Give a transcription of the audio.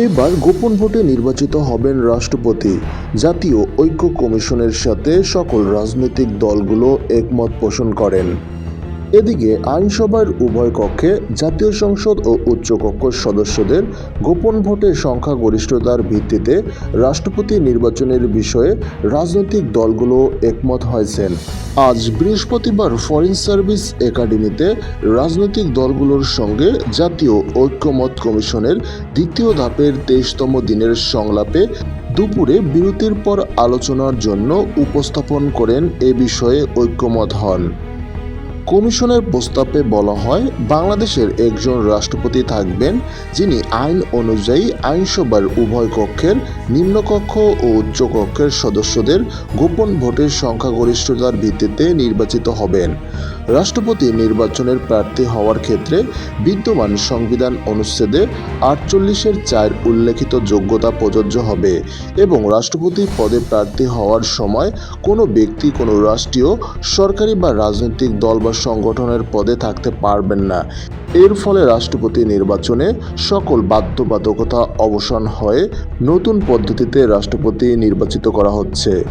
এবার গোপন ভোটে নির্বাচিত হবেন রাষ্ট্রপতি। জাতীয় ঐক্য কমিশনের সাথে সকল রাজনৈতিক দলগুলো একমত পোষণ করেন। এদিকে আইনসভার উভয় কক্ষে জাতীয় সংসদ ও উচ্চকক্ষ সদস্যদের গোপন ভোটের সংখ্যাগরিষ্ঠতার ভিত্তিতে রাষ্ট্রপতি নির্বাচনের বিষয়ে রাজনৈতিক দলগুলো একমত হয়েছেন। আজ বৃহস্পতিবার ফরেন সার্ভিস একাডেমিতে রাজনৈতিক দলগুলোর সঙ্গে জাতীয় ঐক্যমত কমিশনের দ্বিতীয় ধাপের তেইশতম দিনের সংলাপে দুপুরে বিরতির পর আলোচনার জন্য উপস্থাপন করেন এ বিষয়ে ঐক্যমত হন। কমিশনের প্রস্তাবে বলা হয়, বাংলাদেশের একজন রাষ্ট্রপতি থাকবেন যিনি আইন অনুযায়ী আইনসভার উভয় কক্ষের নিম্নকক্ষ ও উচ্চকক্ষের সদস্যদের গোপন ভোটের সংখ্যাগরিষ্ঠতার ভিত্তিতে নির্বাচিত হবেন। রাষ্ট্রপতি নির্বাচনের প্রার্থী হওয়ার ক্ষেত্রে বিদ্যমান সংবিধান অনুচ্ছেদে আটচল্লিশের চার উল্লেখিত যোগ্যতা প্রযোজ্য হবে এবং রাষ্ট্রপতি পদে প্রার্থী হওয়ার সময় কোনো ব্যক্তি, কোনো রাষ্ট্রীয়, সরকারি বা রাজনৈতিক দল বা সংগঠনের পদে থাকতে পারবেন না। এর ফলে রাষ্ট্রপতি নির্বাচনে সকল বাধ্যবাধকতা অবসান হয়ে। নতুন পদ্ধতিতে রাষ্ট্রপতি নির্বাচিত করা হচ্ছে।